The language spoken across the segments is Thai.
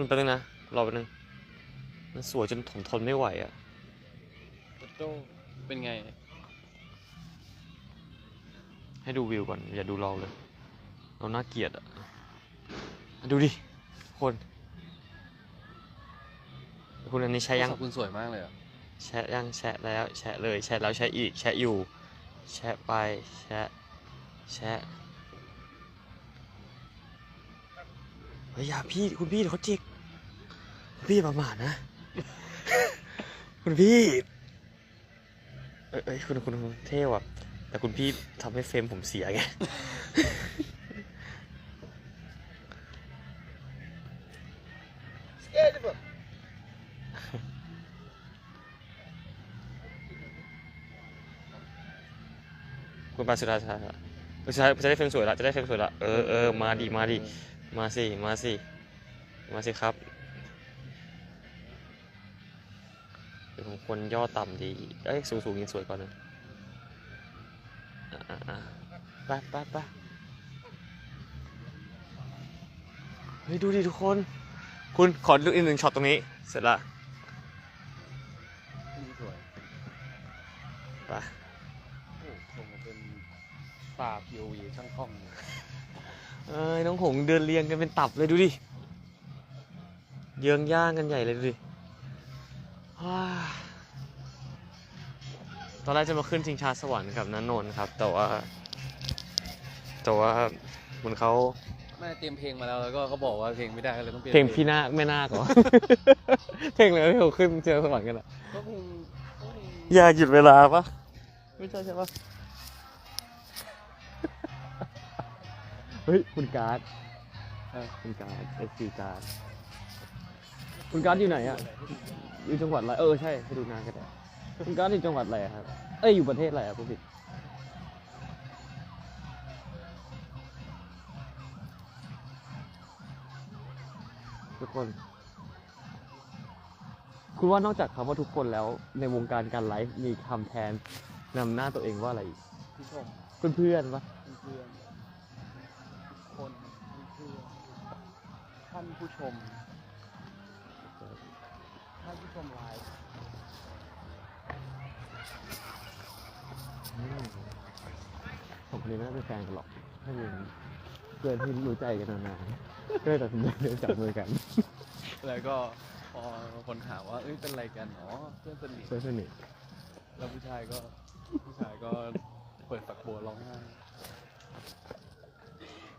คุณแป๊บนึงนะ รอแป๊บนึง มันสวยจนผมทนไม่ไหวอะโต้เป็นไง ให้ดูวิวก่อน อย่าดูเราเลย เราน่าเกลียดอะดูดิ คน คุณอันนี้ใช้ยังโทรศัพท์คุณสวยมากเลยอะแชะยังแชะแล้ว แชะเลย แชะแล้วแชะอีก แชะอยู่ แชะไป แชะ แชะเฮ้ยอย่าพี่ คุณพี่เดี๋ยวเขาจิกคุณ พี่ประมาทนะ คุณพี่ เอ้ยคุณคุณเท่ว่ะ แต่คุณพี่ทำให้เฟรมผมเสียไง คุณปาสุดาชาสุดาจะได้เฟรมสวยละจะได้เฟรมสวยละเออเออมาดิมาดิมาสิมาสิมาสิครับ ควรย่อต่ำดี เอ้ยสูงสูงยิงสวยกว่านะอะอะอะไปไปไปเฮ้ย ดูดิทุกคน คุณขอดูอีกหนึ่งช็อตตรงนี้ เสร็จละนี่สวยไปโอ้คงเป็นตา POV ช่างกล้องเลยเอ้ยน้องหงส์เดินเรียงกันเป็นตับเลยดูดิ เยื้องย่างกันใหญ่เลยดูดิ อนแรกจะมาขึ้นชิงชาสวรรค์กับนันนนท์ครับ แต่ว่า แต่ว่าเหมือนเขาแม่เตรียมเพลงมาแล้วแล้วก็เขาบอกว่าเพลงไม่ได้ก็เลยต้องเปลี่ยนเพลงพี่นาคแม่นาคเหรอเพลงอะไรที่เขาขึ้นเชียงสวรรค์กันอะก็เพลงก็เพลงอย่าหยุดเวลาปะไม่ใช่ใช่ปะเฮ้ยคุณการ์ดเออคุณการ์ดเอสซีการ์ดคุณการ์ดอยู่ไหนอะอยู่จังหวัดอะไรเออใช่ไปดูนานกันได้ คุณการ์ดอยู่จังหวัดอะไรอะครับ เอ้ยอยู่ประเทศอะไรอะผู้ผิดทุกคน คุณว่านอกจากคำว่าทุกคนแล้ว ในวงการการไลฟ์มีคำแทนนำหน้าตัวเองว่าอะไรอีกผู้ชมเพื่อนๆปะเพื่อนๆคนเพื่อนๆท่านผู้ชมท่านผู้ชมไลฟ์ อืมสองคนนี้ไม่น่าเป็นแฟนกันหรอก ถ้าเป็นเพื่อนที่รู้ใจกันนานๆก็เลยตัดสินใจเดินจับมือกัน แล้วก็พอคนถามว่า เอ้ยเป็นอะไรกันอ๋อเพื่อนสนิทเพื่อนสนิทแล้วผู้ชายก็ผู้ชายก็เปิดฝักบัวร้องไห้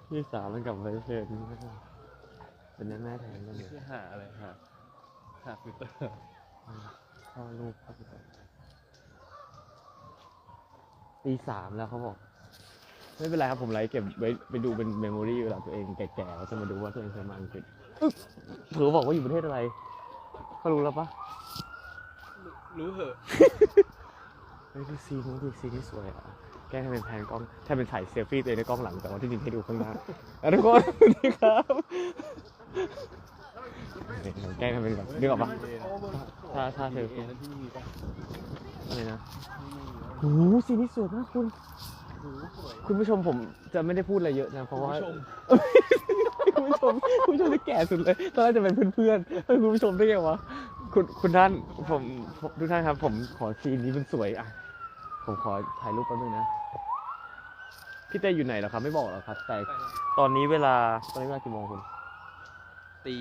พี่สาวมันกลับไปเพื่อนเป็นแม่แม่แทนกันเลยคือหาอะไรหาหาฟิลเตอร์พ่อลูกพ่อพี่สาว ตีสามแล้วเขาบอก ไม่เป็นไรครับผมไลฟ์เก็บไว้ไปดูเป็นเมมโมรี่เวลาตัวเองแก่ๆแล้วจะมาดูว่าตัวเองเคยมาอังกฤษอึ๊บเผือบอกว่าอยู่ประเทศอะไรเขารู้แล้วปะรู้เหอะเฮ้ยดูซีนนี้ดูซีนนี้สวยอะแกล้งให้เป็นแพนกล้องถ้าเป็นถ่ายเซลฟี่ตัวเองในกล้องหลังแต่ว่าที่จริงให้ดูข้างหน้าอะทุกคนสวัสดีครับเนี่ยผมแกล้งให้เป็นแบบนึกออกปะถ้าถ้าเซลฟี่แล้วที่นี่มีปะอะไรนะที่นี่มีปะ โอ้โหซีนนี้สวยมากคุณโอ้โหสวยคุณผู้ชมผมจะไม่ได้พูดอะไรเยอะนะเพราะว่า คุณผู้ชมคุณผู้ชมคุณผู้ชมที่แก่สุดเลยตอนแรกจะเป็นเพื่อนๆเฮ้ยคุณผู้ชมได้ไงวะคุณคุณท่านผมผมทุกท่านครับ ผมขอซีนนี้มันสวยอะผมขอถ่ายรูปแป๊บนึงนะพี่เต้อยู่ไหนเหรอครับ ไม่บอกหรอครับ แต่ตอนนี้เวลาตอนนี้เวลากี่โมงคุณ ตี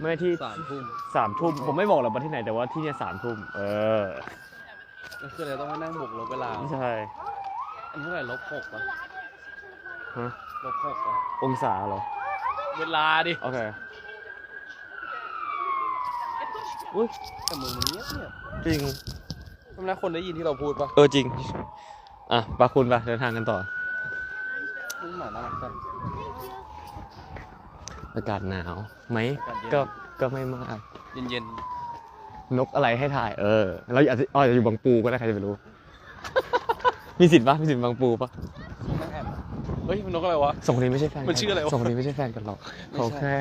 ไม่ที่ สามทุ่มสามทุ่มผมไม่บอกหรอกว่าที่ไหนแต่ว่าที่เนี่ยสามทุ่มเออ แล้วคืออะไรต้องมานั่งบวกลบเวลา ไม่ใช่อันเท่าไหร่ลบหกปะฮะลบหกปะองศาเหรอ เวลาดิ โอเคอุ้ยแต่มึงมันเงียบเงียบจริงทำไมคนได้ยินที่เราพูดปะเออจริง อะปาคุณปะเดินทางกันต่อ มึงหมาน่ารักจัง อากาศหนาวไหมอากาศเย็น ก็ก็ไม่มาก เย็นเย็ นนกอะไรให้ถ่าย เออเราอาจจะอาจจะอยู่บางปูก็ได้ใครจะไปรู้ มีสิทธิ์ปะมีสิทธิ์บางปูปะๆนั่งแอบเฮ้ยมันนกอะไรวะ สองคนนี้ไม่ใช่แฟนกัมันชื่ออะไรวะสองคนนี้ไม่ใช่แฟนกันหรอกไม่เขาใช่แค่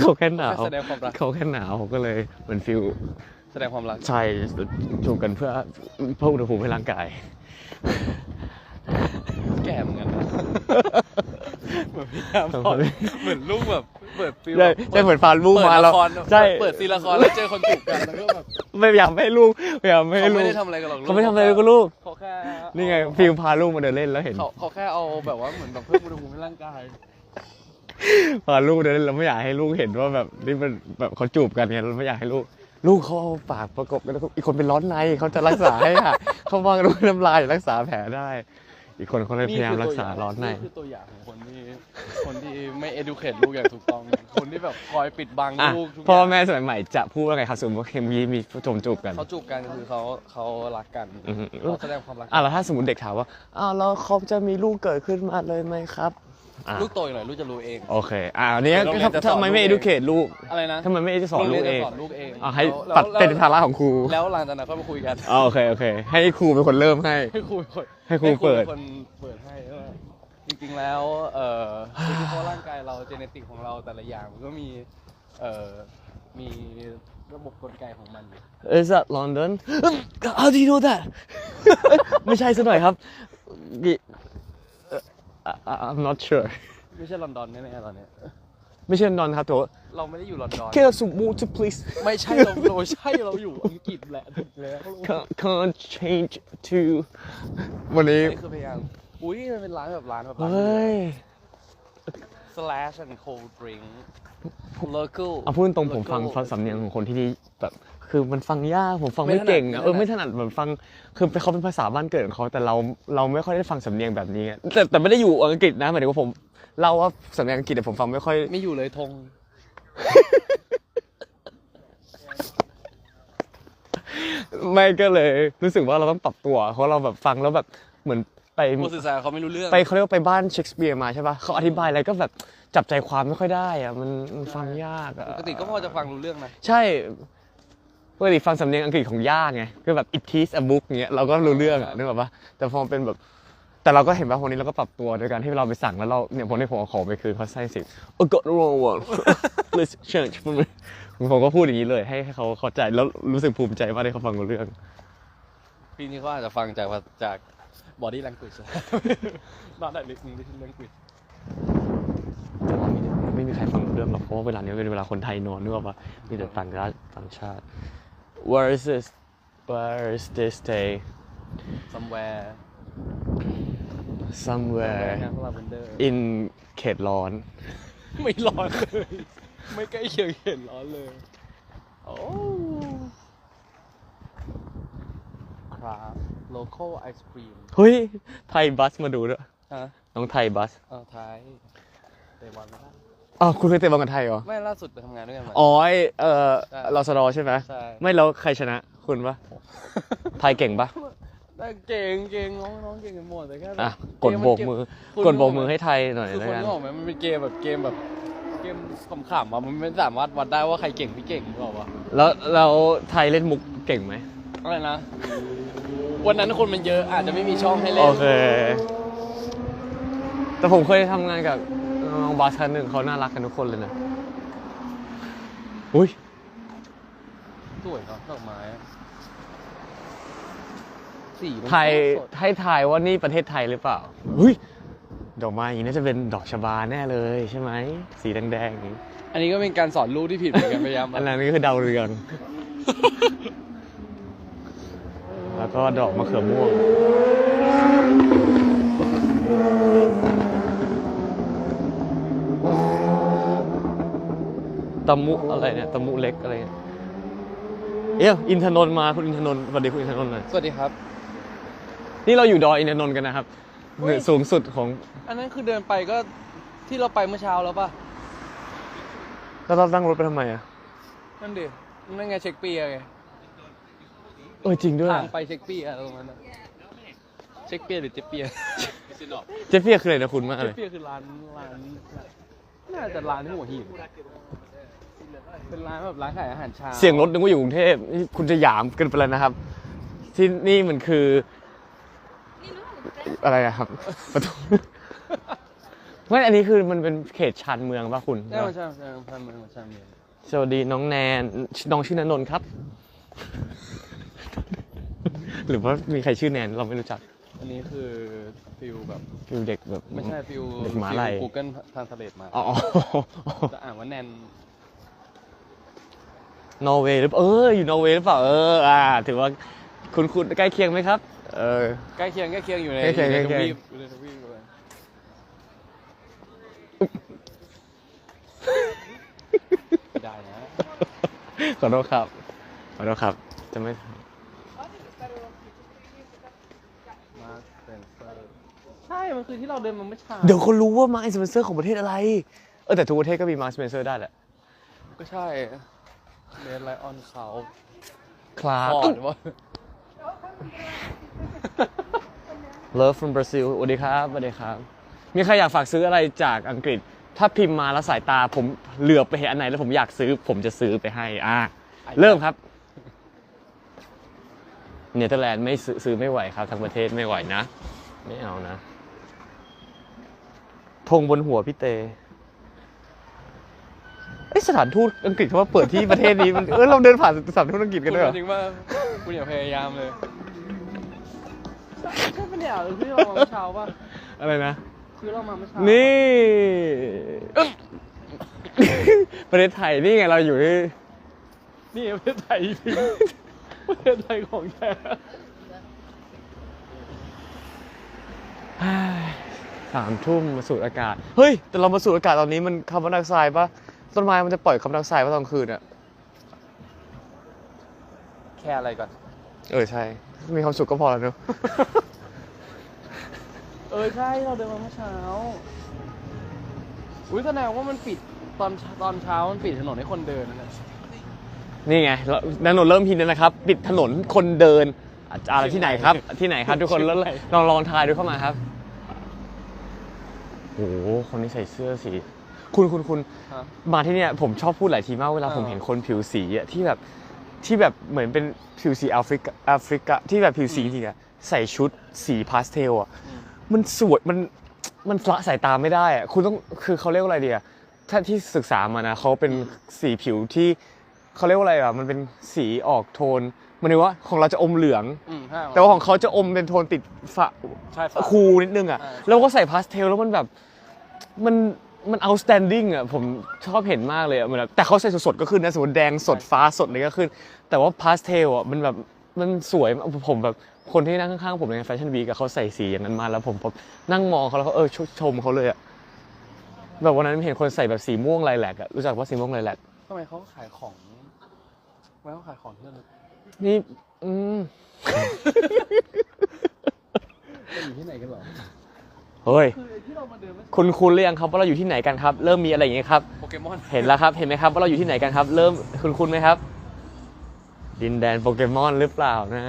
เขาแค่หนาวแค่แสดงความรัก เขาแค่หนาวผมก็เลยเหมือนฟิลแสดงความรัก ใช่จูบกันเพื่อเพิ่มอุณหภูมิให้ร่างกาย แก่เหมือนกันนะเหมือนพยายามสองบคอกนนี้เหมือนลูกแบบ เปิดฟิลใช่ใช่เหมือนพาลูกเปิดมาละแล้วครใช่เปิดซีนละครแล้วเจอคนจูบกันแล้วก็แบบไม่อยากให้ลูกไม่อยากให้เขาลูไม่กได้ทำอะไรกันหรอกเขาไม่ทำอะไรกับลูกเขาแค่นี่ไงฟิล์มพาลูกมาเดินเล่นแล้วเห็น เขาเขาแค่เอาแบบว่าเหมือนแบบเพิ่มอุณหภูมิให้ร่างกายพาลูกเดินเล่นเราไม่อยากให้ลูกเห็นว่าแบบนี่มันแบบเขาจูบกันไงเราไม่อยากให้ลูก ลูกเขาเอาปากประกบกันแล้วก็อีกคนเป็นร้อนในเขาจะรักษาให้ค่ะ เขาวางลูกน้ำลายรักษาแผลได้ อีกคนเขาเลยพยายามรักษาร้อนในคือตัวอย่างของคนที่ คนที่ไม่ educate ลูกอย่างถูกต้อง คนที่แบบคอยปิดบังอะลูกทุกพ่ออย่างแม่สมัยใหม่จะพูดว่าไงครับสมมติว่าเคมีมีจมจูบกันเขาจูบกันคือเขาเขารักกันอือฮึเขาแสดงความรักอะแล้วถ้าสมมติเด็กถามว่าอ้าวแล้วเขาจะมีลูกเกิดขึ้นมาเลยไหมครับอะลูกโตอีกหน่อยลูกจะรู้เอง โอเคอ่าอันนี้เดี๋ยวโรงเรียนจะสอนทำไมไม่ลูกเอง educate ลูกอะไรนะทำไมไม่จะสอนลูกเอง โรรียนจะสอนลูกเองอะให้แล้วปัดแล้วเป็นภาระของครูแล้วหลังจากนั้นก็มาคุยกันอ่าโอเคโอเค ให้ครูเป็นคนเริ่มให้ ให้ครูเป็นคนให้ครูเปิดนคนเปิดให้ว่า จริงๆแล้วเอ่อคือเพราะร่างกายเราเจเนติกของเราแต่ละอย่างมันก็มีเอ่อมีระบบกลไกของมันอยู่ Is that London How do you know that ไม่ใช่ซะหน่อยครับเอ่อ I'm not sure ไม่ใช่ลอนดอนแน่ๆตอนเนี้ยไม่ใช่ลอนดอนครับแต่ว่าเราไม่ได้อยู่ลอนดอน Can I some water please ไม่ใช่เราเราใช่เราอยู่อังกฤษแหละถูกแล้ว Can't can't change to วันนี้นี่คือพยายาม อุ้ยมันเป็นร้านแบบร้านแบบร้านเฮ้ย slash and cold drink local เอาพูดตรงผมฟังฟังสำเนียงของคนที่นี่แบบคือมันฟังยากผมฟังไม่ไม่เก่งถนัดอะเออไม่ถนัดแบบฟังคือเขาเป็นภาษาบ้านเกิดของเขาแต่เราเราไม่ค่อยได้ฟังสำเนียงแบบนี้ไงแต่แต่ไม่ได้อยู่อังกฤษนะหมายถึงว่าผมเล่าว่าสำเนียงอังกฤษแต่ผมฟังไม่ค่อยไม่อยู่เลยธงไม่ก็เลยรู้สึกว่าเราต้องปรับตัวเพราะเราแบบฟังแล้วแบบเหมือน ไปผู้สื่อสารเขาไม่รู้เรื่องไปเขาเรียกว่าไปบ้านเชคสเปียร์มาใช่ปะเขาอธิบายอะไรก็แบบจับใจความไม่ค่อยได้อะมันมันฟังยากอะปกติก็พอจะฟังรู้เรื่องนะใช่ปกติฟังสำเนียงอังกฤษของย่าไงคือแบบ it is a book เงี้ยเราก็รู้เรื่องอะนึกออกปะแต่พอเป็นแบบแต่เราก็เห็นว่าวันนี้เราก็ปรับตัวโดยการที่เราไปสั่งแล้วเราเนี่ยผมได้ผมเอาของไปคืนเขาใส่สิ oh got the wrong one please change for me ผมก็พูดอย่างนี้เลยให้ให้เขาเข้าใจแล้วรู้สึกภูมิใจมากที่เขาฟังรู้เรื่องปีนี้เขาอาจจะฟังจากจาก body language บ้านได้ลิสต์ลิสต์ language แต่ว่ามีไม่มีใครฟังรู้เรื่องหรอกเพราะว่าเวลานี้เป็นเวลาคนไทยนอนนึกออกปะมีแต่ต่างชาติต่างชาติ where is this where is this day somewhere somewhere งานพลาเวนเดอร์ in เขตร้อน ไม่ร้อนเลย ไม่ใกล้เคียงเห็นร้อนเลย โอ้ครับ local ice cream เฮ้ย ไทยบัสมาดูด้วยฮะน้องไทยบัสเอาท้ายเตะบอลไหมล่ะอ๋อคุณเคยเตะบอลกับไทยเหรอ ไม่ล่าสุดไปทำงานด้วยกันมา อ๋อไอ้เออใช่ รอสดอใช่ไหม ใช่ไม่แล้วใครชนะ คุณปะไทยเก่งปะแต่เก่งเก่งน้องน้องเก่งกันหมดแต่แค่อะเกดโบกมือ คุณกดโบกมือให้ไทยหน่อยคือแล้วคนกัน นึกออกไหมมันเป็นเกมแบบเกมแบบเกมขำๆอะมันไม่สามารถวัดได้ว่าใครเก่งไม่เก่งหรือเปล่าวะแล้วแล้วไทยเล่นมุกเก่งไหม อะไรนะ วันนั้นคนมันเยอะอาจจะไม่มีช่องให้เล่น โอเค แต่ผมเคยทำงานกับน้องบาสคันหนึ่งเขาน่ารักกันทุกคนเลยนะ อุ้ยสวยเนาะดอกไม้อะสีมันไทยสดให้ทายว่านี่ประเทศไทยหรือเปล่าอุ้ยดอกไม้อย่างนี้น่าจะเป็นดอกชบาแน่เลยใช่ไหม สีแดงๆอย่างนี้ อันนี้ก็เป็นการสอนลูกที่ผิดเหมือนกันพยายามอันนั้นก็คือดาวเรือง แล้วก็ดอกมะเขือม่วง ตะมุอะไรเนี่ย ตะมุเล็กอะไรเนี่ยเอ้ยอินทนนท์มาคุณอินทนนท์สวัสดีคุณอินทนนท์หน่อยสวัสดีครับ นี่เราอยู่ดอยอินทนนท์กันนะครับเฮ้ยสูงสุดของ อันนั้นคือเดินไปก็ที่เราไปเมื่อเช้าแล้วป่ะแล้วเราตั้งรถไปทำไมอะ นั่นดินั่นไงเช็คเปียร์ไง เออจริงด้วยทางไปเช็คเปียร์ตรงนั้นน่ะเช็คเปียร์หรือเจ๊เปียร์เจฟฟี่คืออะไรนะคุณมากเจ๊เลยเปียร์คือร้านร้านน่าจะร้านที่หัวหินเป็นร้านแบบร้านขายอาหารเช้าเสียงรถนึกว่าอยู่กรุงเทพนี่คุณจะหยามเกันไปแล้วนะครับ ที่นี่มันคืออะไรอะครับประตูไม่อันนี้คือมันเป็นเขตชานเมืองป่ะคุณ ใช่มันใช่ใช่มันใช่มันใช่มันสวัสดีน้องแนน น้องชื่อนนนท์ครับ หรือว่ามีใครชื่อแนนเราไม่รู้จักอันนี้คือฟิลแบบ ฟิลเด็กแบบ ไม่ใช่ฟิลเด็กหมาลัยกูเกิลทานสเลตมาอ๋อ จะอ่านว่าแนนนอร์เวย์หรือเปล่าเอออยู่นอร์เวย์หรือเปล่าเอออ่า ถือว่าคุณคุณใกล้เคียงไหมครับ เออ ใกล้เคียงใกล้เคียงอยู่ในใกล้เคียงอยู่ในทใกล้เคียงวีปอยู่ในทวีปเลยไม่ได้นะขอโทษครับขอโทษครับ จะไม่ มาสเปนเซอร์ใช่ มันคือที่เราเดินมาเมื่อเช้าเดี๋ยวคนรู้ว่ามาร์คสเปนเซอร์ของประเทศอะไร เออแต่ทุกประเทศก็มีมาร์คสเปนเซอร์ได้แหละ ก็ใช่เดนไลออนเขาคลาพอดว่า Love from Brazil สวัสดีครับสวัสดีครับ มีใครอยากฝากซื้ออะไรจากอังกฤษ ถ้าพิมพ์มาแล้วสายตาผมเหลือบไปเห็นอันไหนแล้วผมอยากซื้อ ผมจะซื้อไปให้ อ่า เริ่มครับ เนเธอร์แลนด์ไม่ซื้อซื้อไม่ไหวครับทั้งประเทศไม่ไหวนะ ไม่เอานะ ธงบนหัวพี่เตเอยสถานทูตอังกฤษเขาว่าเปิดที่ประเทศนี้มันเออเราเดินผ่านสถานทูตอังกฤษกันด้วยเหรอจริงว่าคุณอย่าพยายามเลยใช่ใช่ปะเนี่ยคือเรามาเมื่อเช้าป่ะอะไรนะคือเรามาเมื่อเช้านี่ ประเทศไทยนี่ไงเราอยู่ที่นี่ประเทศไทยจริงประเทศไทยของแท้ สามทุ่มมาสูดอากาศ เฮ้ย แต่เรามาสูดอากาศตอนนี้มันคาร์บอนไดออกไซด์ปะต้นไม้มันจะปล่อยคาร์บอนไดออกไซด์ปะตอนกลางคืนอะแค่อะไรก่อน เออใช่ มีความสุขก็พอแล้วเนอะ เออใช่เราเดินมาเมื่อเช้า อุ้ยแสดงว่ามันปิดตอนตอนเช้ามันปิดถนนให้คนเดินนั่นแหละนี่ไงแล้วถนนเริ่มพินแล้วนะครับ ปิดถนนคนเดินอะอะไรที่ไหนครับ ที่ไหนครับทุกคนแล้วลองลองทายดูเข้ามาครับโอ้โหคนนี้ใส่เสื้อสี คุณคุณคุณฮะ มาที่เนี่ยผมชอบพูดหลายทีมากเวลาอ่าผมเห็นคนผิวสีอะที่แบบที่แบบเหมือนเป็นผิวสีแอฟริกาแอฟริกาที่แบบผิวสีจริงๆอะใส่ชุดสีพาสเทลอะมันสวยมันมันฟละสายตาไม่ได้อะคุณต้องคือเขาเรียกว่าอะไรดีอะถ้าที่ศึกษามานะเขาเป็นสีผิวที่เขาเรียกว่าอะไรอะมันเป็นสีออกโทนมันเรียกว่าของเราจะอมเหลือง อืมใช่แต่ว่าของเขาจะอมเป็นโทนติดฟ้าใช่ฟ้าคูลนิดนึงอะ อ่า แล้วก็ใส่พาสเทลแล้วมันแบบ มันมัน outstanding อะผมชอบเห็นมากเลยอะเหมือนแบบแต่เขาใส่สดๆก็ขึ้นนะสมมติแดงสดฟ้าสดอะไรก็ขึ้น แต่ว่าพาสเทลอะมันแบบมันสวยมากผมแบบคนที่นั่งข้างๆผมในแฟชั่นวีกับเขาใส่สีอย่างนั้นมาแล้วผมผมนั่งมองเขาแล้วเขาเออชชมเขาเลยอะแบบวันนั้นเห็นคนใส่แบบสีม่วงไลแลกอะรู้จักว่าสีม่วงไลแลกทำไมเขาขายของทำไมเขาขายของที่นั่นนี่อืมมันอยู่ที่ไหนกันเหรอ เฮ้ยคือไอ้ที่เรามาเดินเมื่อเช้าคุณคุณเรียงครับว่าเราอยู่ที่ไหนกันครับ เริ่มมีอะไรอย่างเงี้ยครับ โปเกมอน เห็นแล้วครับ เห็นไหมครับว่าเราอยู่ที่ไหนกันครับ เริ่มคุณคุณไหมครับ ดินแดนโปเกมอนหรือเปล่านะ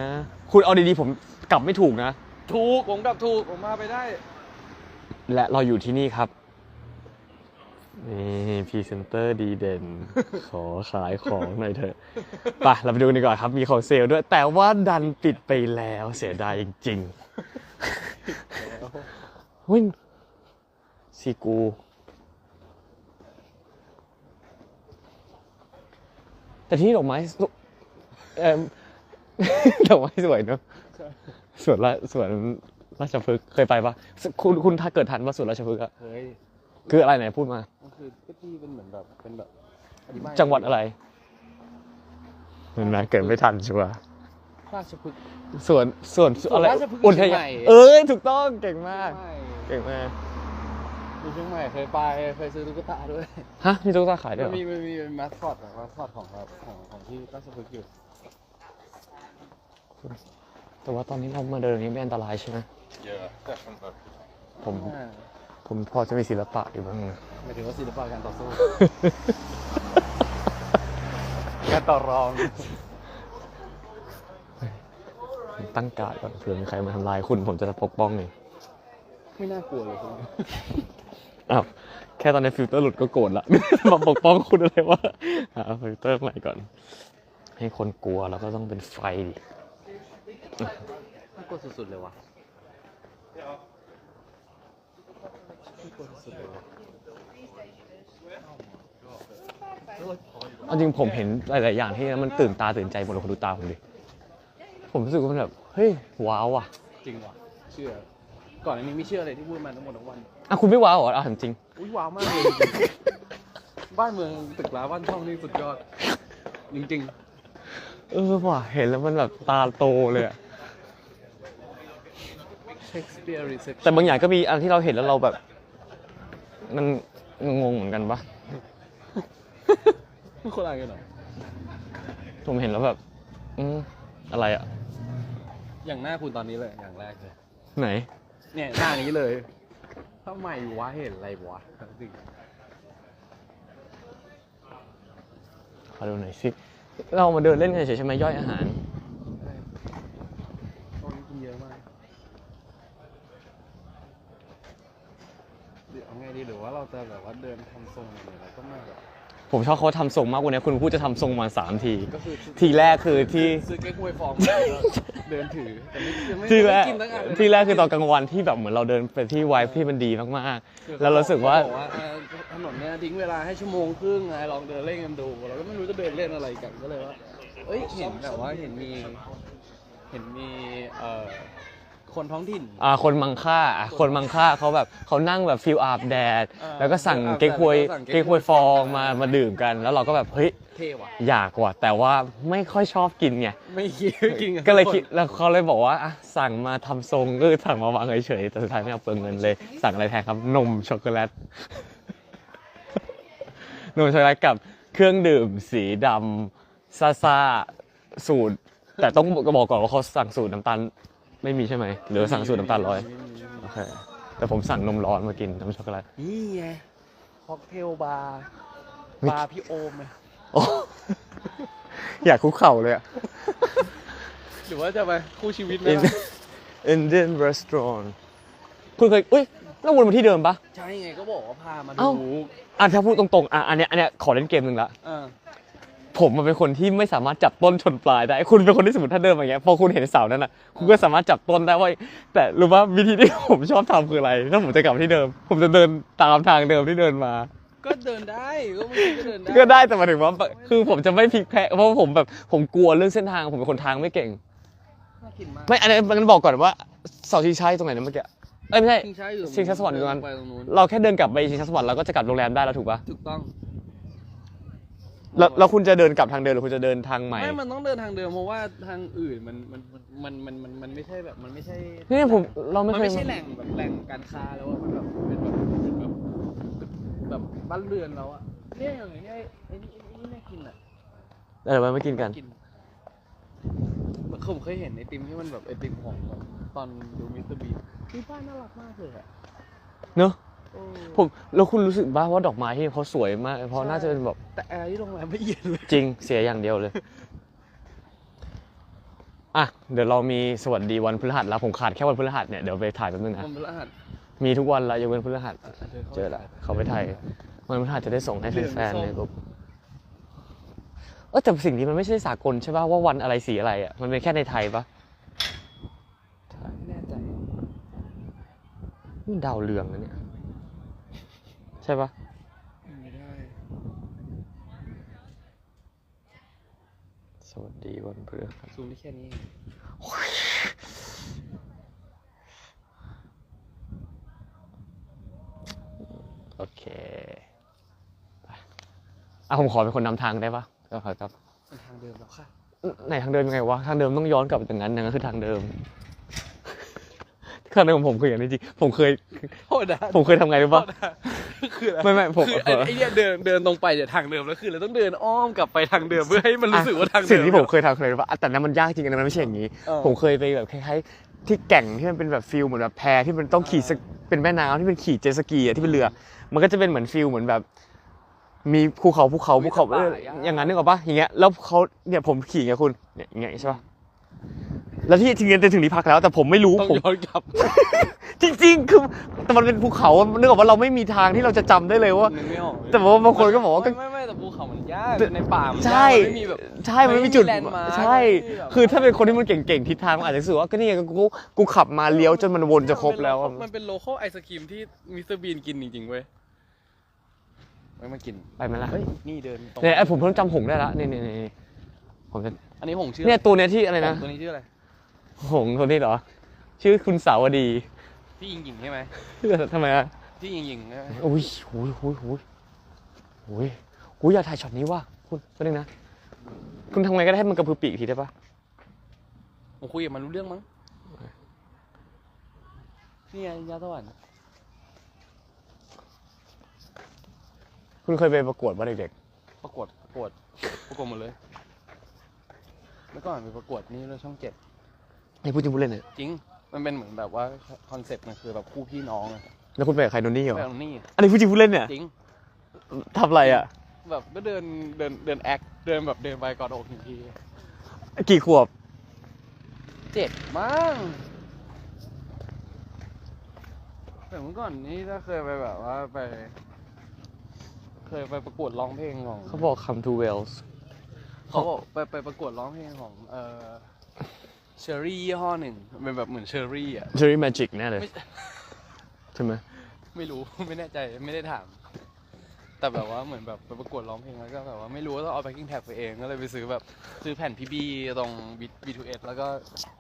คุณเอาดีๆผมกลับไม่ถูกนะ ถูก ผมกลับถูก ผมมาไปได้ และเราอยู่ที่นี่ครับ นี่พรีเซนเตอร์ดีเด่น ขอขายของหน่อยเถอะไปเราไปดูกันดีกว่าครับ มีของเซลล์ด้วย แต่ว่าดันปิดไปแล้วเสียดายจริงๆ วินซีกู แต่ที่นี่ดอกไม้สวยเออดอกไม้สวยเนอะสวนละสวนราชพฤกษ์เคยไปปะคุณคุณถ้าเกิดทันว่าสวนราชพฤกษ์อะเฮ้ยคืออะไรไหนพูดมามันคือที่เป็นเหมือนแบบเป็นแบบอธิบายจังหวัดอะไรเห็นไหมเกิดไม่ทันชัวร์ราชพฤกษ์ ส่วนส่วนอะไร ราชพฤกษ์อุทเชียงยาใหม่ นเอ้ย ถูกต้องเก่งมากไม่ เก่งมากอยู่เชียงใหม่เคยไปเคยซื้อตุ๊กตาด้วยฮะมีตุ๊กตาขายด้วยมันเหรอมีมันมีเป็นมาสคอตอะมาสคอตของครับของของที่ราชพฤกษ์อยู่แต่ว่าตอนนี้เรามาเดินอย่างนี้ไม่อันตรายใช่ไหมเยอะแต่มันแบบผมผมพอจะมีศิลปะอยู่บ้างนะ หมายถึงว่าศิลปะการต่อสู้ การต่อรองผมตั้งการดก่อนเผื่อมีใครมาทำลายคุณผมจะปกป้องเอง ไม่น่ากลัวเลยคุณอ้าวแค่ตอนนี้ฟิลเตอร์หลุดก็โกรธละ มาปกป้องคุณอะไรวะหาฟิลเตอร์ใหม่ก่อน ให้คนกลัวแล้วก็ต้องเป็นไฟดิน่ากลัวสุดๆเลยวะน่ากลัวสุดๆเลยวะเอาจริงผมเห็นหลาย ๆ อย่างที่มันตื่นตาตื่นใจหมดเลยคนดูตาผมดิ ผมรู้สึกว่ามันแบบ เฮ้ย ว้าวอะ จริงวะเชื่อ ก่อนอันนี้ไม่เชื่อเลยที่พูดมาทั้งหมดทั้งวันอะคุณไม่ว้าวเหรออะถามจริง อุ้ยว้าวมากเลยจริงๆบ้านเมืองตึกร้าบ้านช่องนี่สุดยอด จริงเออว่ะเห็นแล้วมันแบบตาโตเลยอะๆ Shakespeare Reception แต่บางอย่างก็มีอันที่เราเห็นแล้วเราแบบ มันงงๆเหมือนกันปะไม่คนอะไรกันเหรอผมเห็นแล้วแบบ อืมอะไรอะอย่างหน้าคุณตอนนี้เลยอย่างแรกเลย ไหน เนี่ยหน้านี้เลยทำไมวะเห็นอะไรวะจริงขอดูหน่อยสิ เรามาเดินเล่นกันเฉยๆใช่ไหมย่อยอาหาร ตอนนี้กินเยอะมากเดี๋ยวเอาไงดีหรือว่าเราจะแบบว่าเดินทำทรงอะไรแล้วก็มาแบบ ผมชอบเขาทำทรงมากกว่านี้คุณพูดจะทำทรงมาสามที ก็คือทีแรกคือที่ ซื้อเก๊กฮวยฟองมาแล้วก็เดินถือแต่ไม่ยังไม่ที่แรกไม่กินทั้งอันเลยที่แรกคือตอนกลางวันที่แบบเหมือนเราเดินไปที่ไวท์ที่มันดีมากคือๆแล้วเรารู้สึกว่าเขบอกว่าเอ่อถนนเนี้ยทิ้งเวลาให้ชั่วโมงครึ่งไงลองเดินเล่นกันดูเราก็ไม่รู้จะเดินเล่นอะไรกันก็เลยว่าเอ้ยเห็นแบบว่าเห็นมี เห็นมีเอ่อ คนท้องถิ่น อ่าคนมังค่าอะคนมังค่าเขาแบบเขานั่งแบบฟิลอาบแดดอ่าแล้วก็สั่งฟิลอาบแดดเก๊กฮวยแล้วก็สั่งเก๊เก๊กกฮฮววยยฟองมามาดื่มกัน แล้วเราก็แบบเฮ้ยเท่ว่ะ อยากว่ะแต่ว่าไม่ค่อยชอบกินไงไม่คิดไม่กินนก็เลยทุคิดแล้วเขาเลยบอกว่าอะสั่งมาทำทรงก็คือสั่งมาวางเฉยๆแต่สุดท้ายไม่เอาเปลืองเงินเลย สั่งอะไรแทนครับนมช็อกโกแลต นมช็อกโกแลตกับเครื่องดื่มสีดำซาซาสูตร แต่ต้องบอกก่อนว่าเขาสั่งสูตรน้ำตาล ไม่มีใช่ไหมหรือสั่งสูตรน้ำตาลร้อยไม่มีไม่มีโอเคแต่ผมสั่งนมร้อนมากินน้ำช็อกโกแลตนี่ไงค็อกเทลบาร์ไม่บาร์พี่โอมไหมโอ้อยากคุกเข่าเลยอะหรือว่าจะไปคู่ชีวิตไหม In ล่ะ Indian restaurant คุณเคยอุ้ยแล้ววนมาที่เดิมปะใช่ไงก็บอกว่าพามาเอ้าดู อะถ้าพูดตรงๆอะอันเนี้ยอันเนี้ยขอเล่นเกมหนึ่งละอ่า ผมมันเป็นคนที่ไม่สามารถจับต้นชนปลายได้ คุณเป็นคนที่สมมติถ้าเดินมาอย่างเงี้ย พอคุณเห็นเสานั้นอะ คุณก็สามารถจับต้นได้ว่าแต่รู้ว่าวิธีที่ผมชอบทำคืออะไร ถ้าผมจะกลับที่เดิม ผมจะเดินตามทางเดิมที่เดินมา ก็เดินได้ก็ไม่ก็เดินได้ ก็ได้แต่หมายถึงว่า คือผมจะไม่พลิกแพลงเพราะว่าผมแบบ ผมกลัวเรื่องเส้นทาง ผมเป็นคนทางไม่เก่งน่ากินมากไม่ อันนี้มันบอกก่อนว่าเสาชิงช้าอยู่ตรงไหนนะเมื่อกี้เอ้ยไม่ใช่ชิงช้าอยู่ชิงช้าสวรรค์อยู่ตรงนั้นไปตรงนู้น เราแค่เดินกลับไปชิงช้าสวรรค์เราก็จะกลับโรงแรมได้แล้วถูกปะถูกต้อง แล้วแล้วคุณจะเดินกลับทางเดิมหรือคุณจะเดินทางใหม่ ไม่มันต้องเดินทางเดิมเพราะว่าทางอื่นมันมันมันมันมันมันไม่ใช่แบบมันไม่ใช่นี่ผมเรามัไม่นเคย ไม่ใช่แหล่งแบบแหล่งการค้าแล้วอะมันแบบเป็นแบบเป็นแบบแบบบ้านเรือนแล้วอะเนี่ยอย่างเงี้ยไอ้นี่ไอ้นี่น่ากินอะเดี๋ยวมาไม่กินกัน กินผมเคยเห็นไอติมที่มันแบบไอติมของแบบตอนดูมิสเตอร์บีคือบ้านน่ารักมากเลยอะเนอะโอ้ ผมแล้วคุณรู้สึกบ้างว่าดอกไม้ที่เขาสวยมาก เพราะน่าจะเป็นแบบแต่แอร์ที่โรงแรมไม่เย็นเลยจริงเสียอย่างเดียวเลยอะเดี๋ยวเรามีสวัสดีวันพฤหัสแล้วผมขาดแค่วันพฤหัสเนี่ยเดี๋ยวไปถ่ายแป๊บนึงนะมันเป็นรหัสมีทุกวันแล้วยกเว้นพฤหัสะดินข้าเจอละเขาไปถ่ายวันพฤหัสจะได้ส่งให้แฟนๆในกลุ่มเออแต่สิ่งนี้มันไม่ใช่สากลใช่ป่ะว่าวันอะไรสีอะไรอะมันเป็นแค่ในไทยปะไม่แน่ใจนี่ดาวเรืองนะเนี่ย ใช่ปะไม่ได้ สวัสดีวันพฤหัสซูมได้แค่นี้เองโอเคไปอะผมขอเป็นคนนำทางได้ปะก็ขอครับเป็นทางเดิมแล้วค่ะ ไหนทางเดิมยังไงวะ ทางเดิมต้องย้อนกลับไปอย่างนั้นอย่างนั้นคือทางเดิม ทางเดิมของผมคืออย่างนี้จริง ผมเคย โทษนะผมเคยทำไงรู้ปะ โทษนะ คืออะไรไม่ไม่ผมคือไอ้ไอ้เนี่ยเดินเดินตรงไปเดี๋ยวทางเดิมแล้วคือเราต้องเดินอ้อมกลับไปทางเดิมเพื่อให้มันรู้สึกว่าทางเดิมสิ่งที่ผมเคยทำเคยรู้ปะอะแต่นั้นมันยากจริงนะมันไม่ใช่อย่างนี้เออผมเคยไปแบบคล้ายๆที่แก่งที่มันเป็นแบบฟิลเหมือนแบบแพที่มันต้องขี่สกเป็นแม่น้ำที่เป็นขี่เจ็ตสกีอะที่เป็นเรือ มันก็จะเป็นเหมือนฟิลเหมือนแบบมีภูเขาภูเขาภูเขาเอออย่างนั้นนึกออกปะอย่างเงี้ยแล้วเขาเนี่ยผมขี่ไงคุณเนี่ยอย่างเงี้ยใช่ปะ แล้วที่จริงๆจะถึงที่พักแล้ว แต่ผมไม่รู้ต้องผม ย้อนกลับ จริงๆ คือแต่มันเป็นภูเขานึกออกว่าเราไม่มีทางที่เราจะจำได้เลยว่า นึกไม่ออกเลยแต่ว่าบางคนก็บอกว่าก็ไม่ไม่ไม่แต่ภูเขามันยากในป่ามันยากใช่มันไม่มีแบบ ใช่มันไม่มีจุด ไม่มีแลนด์มาร์คใช่ ไม่มีแบบ คือถ้าเป็นคนที่มันเก่งๆทิศทางมันอาจจะรู้สึกว่าก็นี่ไงกูกูขับมาเลี้ยวจนมันวนจะครบแล้วอะมันเป็นโลคอลไอศครีมที่มิสเตอร์บีนกินจริงๆเว้ยไม่มากิน ไปไหมล่ะเฮ้ย นี่เดินตรงเนี่ยไอ้ผมเพิ่งจำหงได้ละนี่นี่นี่ผมจะอันนี้หงชื่อเนี่ยตัวเนี้ยที่อะไรนะตัวนี้ชื่ออะไร หงตัวนี้เหรอ ชื่อคุณสาวดีพี่หญิงหญิงใช่ไหมทำไมอะพี่หญิงหญิงใช่ไหมอุ้ยโอ้ยโอ้ยโอ้ยโอ้ยกูอยากถ่ายช็อตนี้ว่ะคุณก็ได้นะ คุณทำไงก็ได้ให้มันกระพือปีกทีได้ปะผมคุยกับมันรู้เรื่องมั้งนี่ไงยาสวรรค์คุณเคยไปประกวดป่ะเด็กประกวดประกวดประกวดหมดเลย เมื่อก่อนไปประกวดนี่เลยช่องเจ็ด ๆให้พูดจริงพูดเล่นเนี่ยจริง มันเป็นเหมือนแบบว่าคอนเซ็ปต์มันคือแบบคู่พี่น้องอะแล้วคุณไปกับใครโนนี่เหรอ แบบนี่อันนี้พูดจริงพูดเล่นเนี่ยจริง ทำอะไรอะ แบบก็เดินเดินเดินแอคเดินแบบเดินไปกอดอกหนึ่งทีกี่ขวบ เจ็ดมั้งแต่เมื่อก่อนนี่ถ้าเคยไปแบบว่าไป เคยไปประกวดร้องเพลงของเขาบอก come to Wales เขาบอกไปไปประกวดร้องเพลงของเออ เชอรี่ยี่ห้อหนึ่งเป็นแบบเหมือนเชอรี่อะ Cherry Magic แน่เลยไม่ใช่ไหมไม่รู้ ไม่แน่ใจไม่ได้ถาม แต่แบบว่าเหมือนแบบไปประกวดร้องเพลงแล้วก็แบบว่าไม่รู้ว่าต้องเอา backing tag ไปเองก็เลยไปซื้อแบบซื้อแผ่นพีบีตรง B- B2S แล้วก็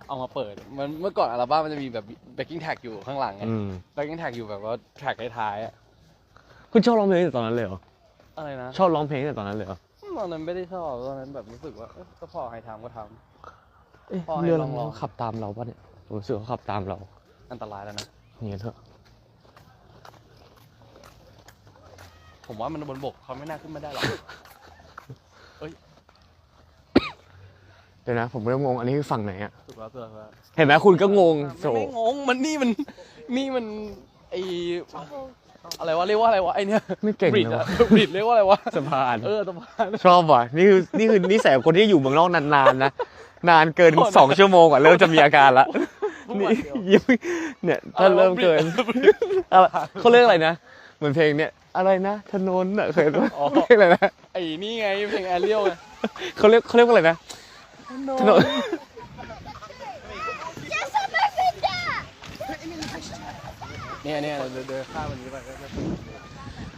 เอามาเปิด มันเมื่อก่อนอัลบั้มมันจะมีแบบ backing tag อยู่ข้างหลังไงอืม backing tag อยู่แบบว่าแทร็กท้ายๆอะคุณชอบร้องเพลงตั้งแต่ตอนนั้นเลยเหรออะไรนะชอบร้องเพลงตั้งแต่ตอนนั้นเลยเหรอตอนนั้นไม่ได้ชอบตอนนั้นแบบรู้สึกว่าเอ้ยก็พอให้ทำก็ท เอ๊ะพอให้เรือลองๆเขาขับตามเราป่ะเนี่ยผมรู้สึกเขาขับตามเราำอันตรายแล้วนะเนี่ยเถอะผมว่ามันบนบกเขาไม่น่าขึ้นมาได้หรอก เดี๋ยวนะ ผมเริ่มงงอันนี้คือฝั่งไหนอะถูกแล้วถูกแล้วเห็นไหมคุณก็งงโถไม่ไม่งงมันนี่มันนี่มันไออะไรวะเรียกว่าอะไรวะไอเนี้ยไม่เก่งบริดเลอะยวะบริดเรียกว่าอะไรวะสะพาน เออสะพาน ชอบว่ะนี่คือนี่คือนิสัยของคนที่อยู่เมืองนอกนานๆนะ นานเกินโทษนะสองชั่วโมงอะเริ่มจะมีอาการละพูดนี่วันเดียวยิ้มเนี่ยถ้าเริ่มเกินอะไรเขาเรียกอะไรนะเหมือนเพลงเนี่ยอะไรนะถนนอะเคยรู้อ๋อเพลงอะไรนะไอ้นี่ไงเพลงแอเรียลไงเขาเรียกเขาเรียกว่าอะไรนะถนนเนี่ยเนี่ยเดินเดินข้ามวันนี้ไปก็จะ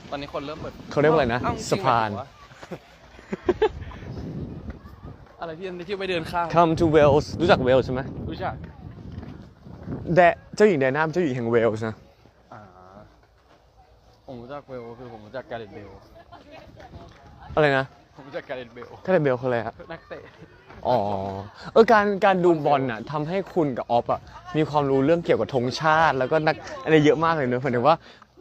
ตอนนี้คนเริ่มเปิดเขาเรียกว่าอะไรนะเอ้จริงๆสะพานเหร อวะอะไรที่ที่ไม่เดินข้าม Come to Wales รู้จักเวลใช่ไหมรู้จักแดเจ้าหญิงไดนาเป็นเจ้าหญิงแห่งเวลส์นะอ่าผมรู้จักเวลคือผมรู้จักการ์เรตเบลอะไรนะผมรู้จักการ์เรตเบลก็เลยเบลคืออะไรฮะนักเตะอ๋อเออการการดูบอลน่ะทำให้คุณกับออฟอะมีความรู้เรื่องเกี่ยวกับธงชาติ แล้วก็นักอะไรเยอะมากเลยเนอะหมายถึงว่า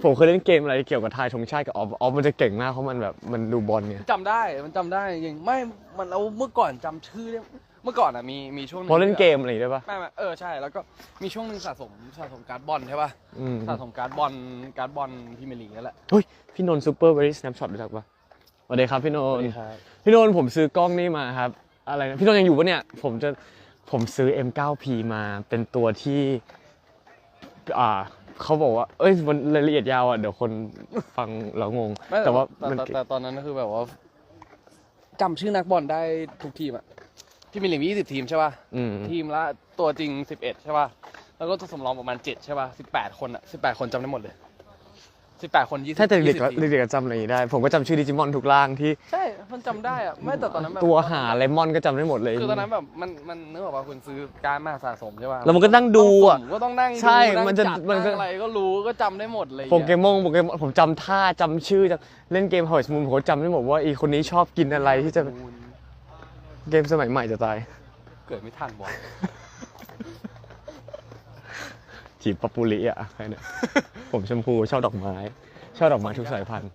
ผมเคยเล่นเกมอะไรเกี่ยวกับทายธงชาติกับออฟออฟมันจะเก่งมากเพราะมันแบบมันดูบอลเนี่ยจำได้ มันจำได้จริงไม่ มันเอาเมื่อก่อนจำชื่อได้เมื่อก่อนอะมีมีช่วงหเพราะเล่นเกมอะไรอย่างงี้ได้ปะไม่ไม่เออใช่ แล้วก็มีช่วงหนึงสะสมสะสมการ์ดบอลใช่ป่ะ อืมสะสมการ์ดบอลการ์ดบอลพรีเมียร์ลีกนั่นแหละเฮ้ยพี่นนท์ซูเปอร์เวอรี่สแนปช็อตรู้จักปะสวัสดีครับพี่นนท์ครับพี่นนท์ผมซื้อกล้องนี่มาครับ อะไรนะพี่นนท์ยังอยู่ปะเนี่ย ผมจะผมซื้อ M9P มาเป็นตัวที่อ่า เขาบอกว่า เอ้ยมันรายละเอียดยาวอะเดี๋ยวคนฟังแล้วงง ไม่แต่ว่าแต่มันแต่แต่ตอนนั้นก็คือแบบว่าจำชื่อนักบอลได้ทุกทีมอะพรีเมียร์ลีกมี20ทีมใช่ป่ะ อืมทีมละตัวจริง11ใช่ป่ะ แล้วก็ตัวสำรองประมาณ7ใช่ป่ะ18คนอะ18คนจำได้หมดเลย 18คน20ถ้าแต่เด็ก20ทีมๆเด็กๆจำอะไรอย่างงี้ได้ ผมก็จำชื่อดิจิมอนทุกร่างที่ใช่มันจำได้อะไม่แต่ตอนนั้นแบบตัวหาเลมอนก็จำได้หมดเลย คือตอนนั้นแบบมันมันนึกออกว่าคุณซื้อการดมาสะสมใช่ป่ะแล้วมันก็นั่งดูอะผมก็ต้องนั่งดูใช่งมันจะจัดมันก็งอะไรก็รู้ก็จำได้หมดเลยโปเกมอนโปเกมอนผมจำท่าจำชื่อจำเล่นเกม Harvest Moon ผมก็จำได้หมดว่าอีคนนี้ชอบกินอะไรที่จะมูลเกมสมัยใหม่จะตาย เกิดไม่ทันว่ะ จีบปอปปูลิอะใครเนี่ย ผมชมพูชอบดอกไม้ ชอบดอกไม้ทุกสายพันธุ์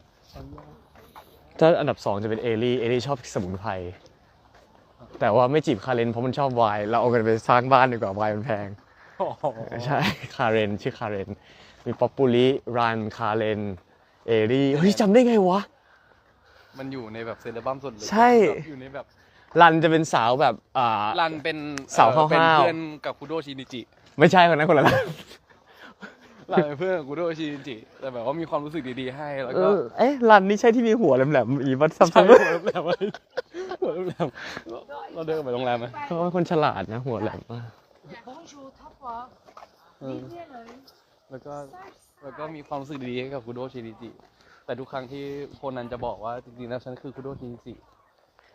ถ้าอันดับสองจะเป็นเอลี่ เอลี่ชอบสมุนไพร แต่ว่าไม่จีบคาเรนเพราะมันชอบไวน์เราเอากันไปสร้างบ้านดีกว่าไวน์มันแพง ใช่ คาเรนชื่อคาเรน มีป๊อปปูลิรัน คาเรน เอรี่ เฮ้ยจำได้ไงวะ มันอยู่ในแบบเซเลบัมสุดเลยใช่แบบอยู่ในแบบรันจะเป็นสาวแบบอ่า รันเป็นสาวเอ่อเป็นห้าวๆเพื่อนกับคุโดชินิจิ ไม่ใช่คนนั้นคนละร้านหลานเพื่อนของกูโดชินจิแต่แบบว่ามีความรู้สึกดีๆให้แล้วก็เอ๊ะร้านนี้ใช่ที่มีหัวแหลมๆอีวัตซัมซัใช่หัวแหลมๆไว้หัวแหลมๆเราเดินไปโรงแรมไหมเขาเป็นคนฉลาดนะหัวแหลมมากแล้วก็ แล้วก็มีความรู้สึกดีๆให้กับกูโดชินิจิ แต่ทุกครั้งที่คนนั้นจะบอกว่าจริงๆแล้วฉันคือกูโดชินิจิ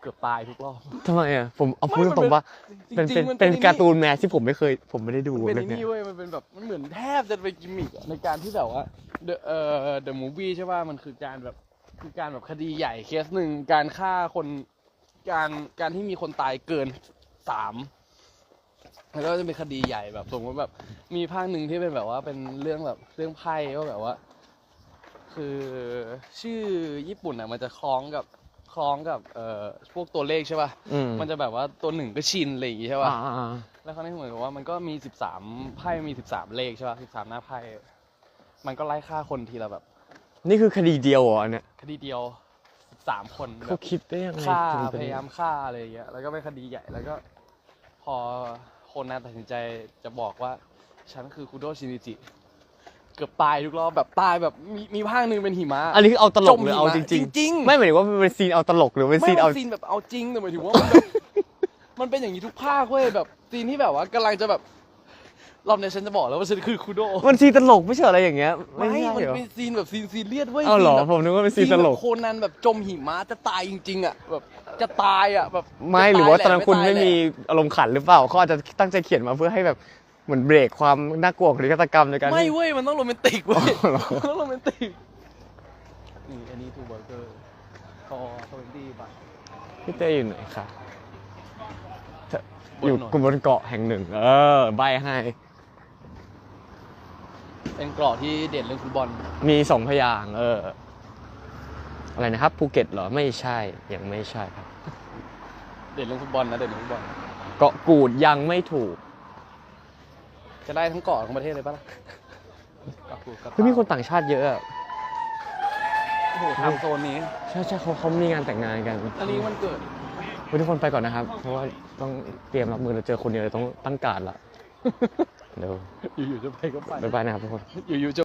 เกือบตายทุกรอบ ทำไมอะผมเอาพูดไม่มันตรงๆว่าเป็เป็นนเป็นจริงๆมันเป็นเป็นการ์ตูนแมสที่ผมไม่เคย ผมไม่ได้ดูมันเป็นเรื่ไอ้องเนี้นี่ย เว้ยมันเป็นแบบมันเหมือนแทบจะเป็นกิมมิคอะในการที่แบบว่า the เอ่อ the movie ใช่ป่ะมันคือการแบบคือการแบบคดีใหญ่เคสหนึ่งการฆ่าคนการการที่มีคนตายเกินสามแล้วก็จะเป็นคดีใหญ่แบบสมมติแบบมีภาคหนึ่งที่เป็นแบบว่าเป็นเรื่องแบบเรื่องไพ่ว่าแบบว่า คือชื่อญี่ปุ่นอะมันจะคล้องกับ คล้องกับเอ่อพวกตัวเลขใช่ป่ะ อืม มันจะแบบว่าตัวหนึ่งก็ชินอะไรอย่างงี้ใช่ป่ะ อ่าอ่าแล้วเขาได้เหมือนกับว่ามันก็มีสิบสามไพ่มีสิบสามเลขใช่ป่ะสิบสามหน้าไพ่ มันก็ไล่ฆ่าคนทีละแบบ นี่คือคดีเดียวเหรอเนี่ยคดีเดียวสิบสามคนแบเขาบคิดได้ยังไงฆ่าถึงเป็นพยายามฆ่าอะไรอย่างเงี้ย แล้วก็เป็นคดีใหญ่ แล้วก็ พอคนนั้นตัดสินใจจะบอกว่า ฉันคือคุโดชินิจิ เกือบตายทุกรอบแบบตายแบบมีมีภาคหนึ่งเป็นหิมะอันนี้คือเอาตลกหรือจมหิมะเอาจริงจริงๆไม่หมายถึงว่ามันเป็นซีนเอาตลกหรือเป็นไม่ซีนเอามันซีนแบบเอาจริงแต่หมายถึงว่ามันแบบ มันเป็นอย่างนี้ทุกภาคเว้ยแบบซีนที่แบบว่ากำลังจะแบบรอบเนี้ยฉันจะบอกแล้วว่าฉันคือคุโดมันซีนตลกไม่ใช่เหรออะไรอย่างเงี้ยไม่ใช่มันเหรอเป็นซีนแบบซีนซีเรียสเว้ยเอาเหรอซีนแบบผมนึกว่าเป็นซีนตลกแบบโคนันแบบจมหิมะจะตายจริง ๆ อะ แบบจะตายอะแบบไม่จะหรือว่าตอนนั้นคุณตยไม่แหละมีอารมณ์ขันหรือเปล่าเขาอาจจะตั้งใจเขียนมาเพื่อให้แบบ เหมือนเบรกความน่ากลัวของฆาตกรรมในการไม่ที่เว้ยมันต้องโรแมนติกเว้ยอ๋อเหรอมันต้องโรแมนติกนี่อันนี้ทูเบอร์เกอร์คอทเวนตี้บาทพี่เต้อยู่ไหนคะเธอบนอยู่ถนนกุบนเกาะแห่งหนึ่ง เออ ใบให้ เป็นเกราะที่เด่นเรื่องฟุตบอล มีสองพยางค์เออ อะไรนะครับภูเก็ตเหรอไม่ใช่ยังไม่ใช่ครับ เด่นเรื่องฟุตบอลนะเด่นเรื่องฟุตบอล เกาะกูดยังไม่ถูก จะได้ทั้งเกาะทั้งประเทศเลยปะล่ะกับกูกับเฮ้ยมีคนต่างชาติเยอะอะโอ้โหทำโซนนี้ ใช่ใช่เขาเขามีงานแต่งงานกันอันนี้มันเกิดเฮ้ยทุกคนไปก่อนนะครับ เพราะว่าต้องเตรียมรับมือเราเจอคนเดียวเลยต้องตั้งการดละ เดี๋ยวอยู่ๆจะไปก็ไป บ๊ายบายนะครับทุกคน อยู่ๆจะ